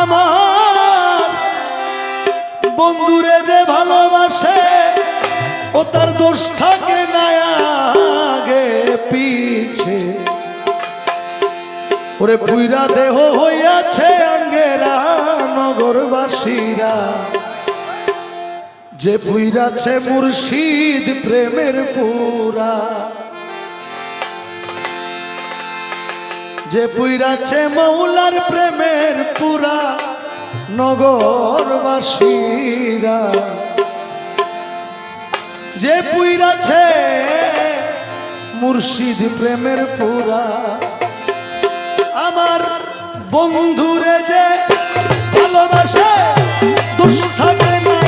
আমার বন্ধুরে যে ভালোবাসে ও তার দোষ থাকে না পিছে। ওরে পুইরা দেহ হইয়াছে আঙ্গেরা নগরবাসীরা। যে পুইরাছে মুর্শিদ প্রেমের পুরা যে পুইরাছে মৌলার প্রেমের পুরা নগরবাসীরা। যে পুইরাছে মুর্শিদ প্রেমের পুরা। আমার বন্ধুরে যে ভালোবাসে দুঃসাগে মায়াকে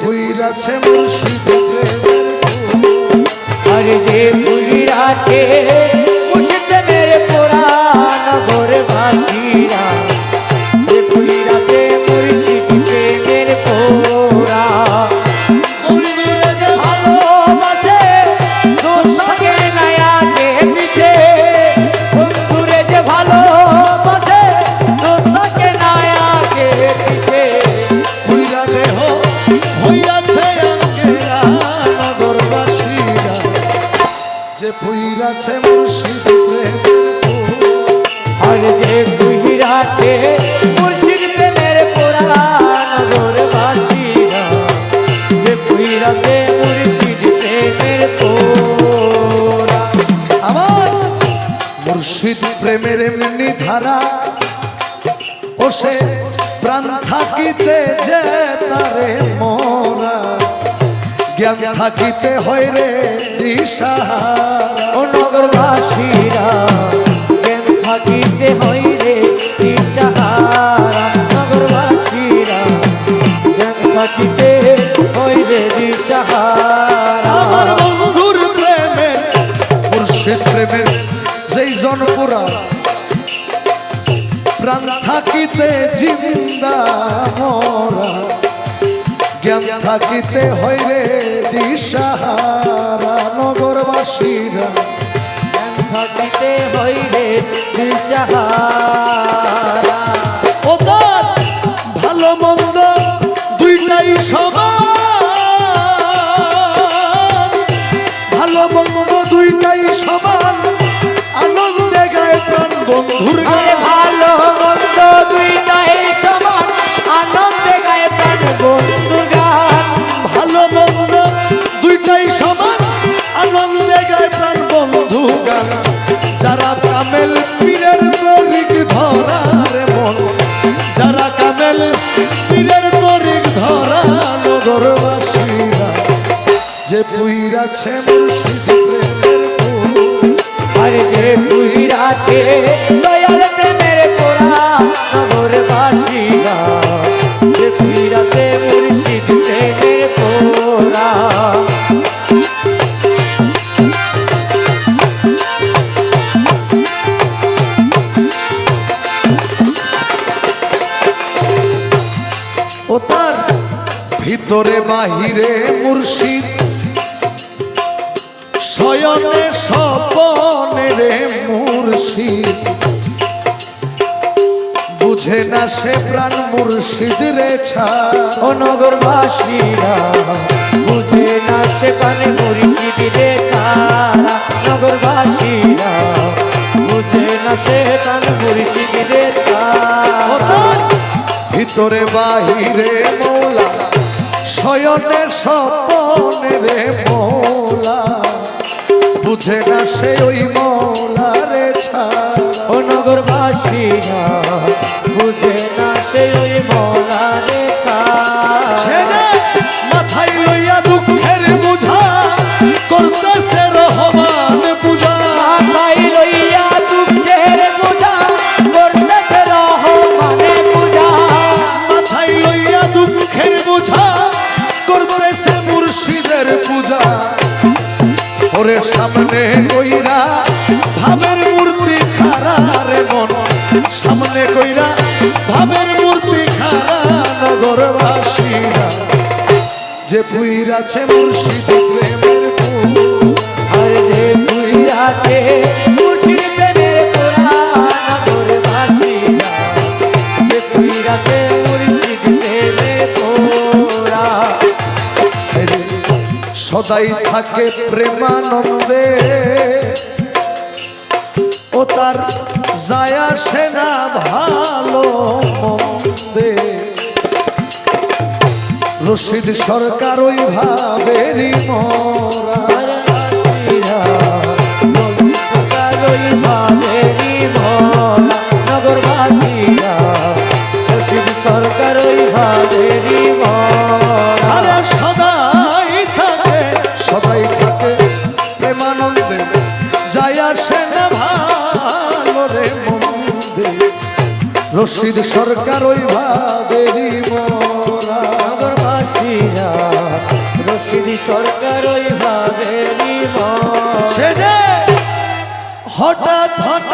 পুইরাছে মুর্শিদ আরে যে পুরীর আছে মুর্শিদের পুরাণ ঘরে ভাসিরা। যে পুরীর আছে পোরা যে পুইরাছে মুর্শিদ আর যে মুর্শিদ প্রেমের পুরাণ যে মুর্শিদ প্রেমের পোরা আমার মুর্শিদ প্রেমের এমনি ধারা ও সে প্রাণ থাকিতে যে তারে মোরা। জ্ঞান থাকিতে হয় রে দিশাহারা ও নগরবাসীরা প্রেম থাকিতে হই রে দিশাহারা নগরবাসীরা প্রেম থাকিতে হই রে দিশাহারা আমার বন্ধুর প্রেমের মুর্শিদ প্রেমের যেই জনপুরা প্রাণ থাকিতে জিন্দা মোরা। জ্ঞান থাকিতে হইলে দিশাহারা নগরবাসীরা। থাকিতে হই রে দিশাহারা। তরিক ধরা নগরবাসীরা যে পুইরাছে মুর্শিদ আরে যে পুইরাছে দয়াল প্রেমের পোড়া নগর ও তার ভিতরে বাহিরে মুর্শিদ। শয়নে স্বপনে রে মুর্শিদ। বুঝে না সে প্রাণ মুর্শিদ রে ছাড়। নগরবাসীরা বুঝে না সে কানে মুর্শিদ রে ছাড়া। নগরবাসীরা বুঝে না সে কানে মুর্শিদ রে ছাড়া। ভিতরে বাহিরে মৌলা শয়নে স্বপনে রে মৌলা। বুঝে না সে ওই মৌলা রে ছাড়। ও নগরবাসীরা বুঝে না সে ওই মৌলারে ছাড়া। ছেড়ে মাথায় লইয়া দুঃখের বুঝা করতেছে ওরে সামনে কইরা ভাবের মূর্তি খারা রে মন। সামনে কইরা ভাবের মূর্তি খারা নগরবাসীরা। যে পুইরাছে মুর্শিদ প্রেমের ফুল আর যে পুরাতে মুর্শিদ প্রেমের ভাসিয়া যে পুরাতে মুর্শিদ প্রেমের পুরা রে, সদাই থাকে প্রেমানন্দে। ও তার যায় আসে না ভালো রশিদ সরকার ওই ভাবেরই মরা। আসে না ভালো রে মন্দে রশিদ সরকার ওই ভাবেরই মরা নগর ভাসিয়া রশিদ সরকার ওই ভাবেরি ভোলা সে যে হঠাৎ হঠাৎ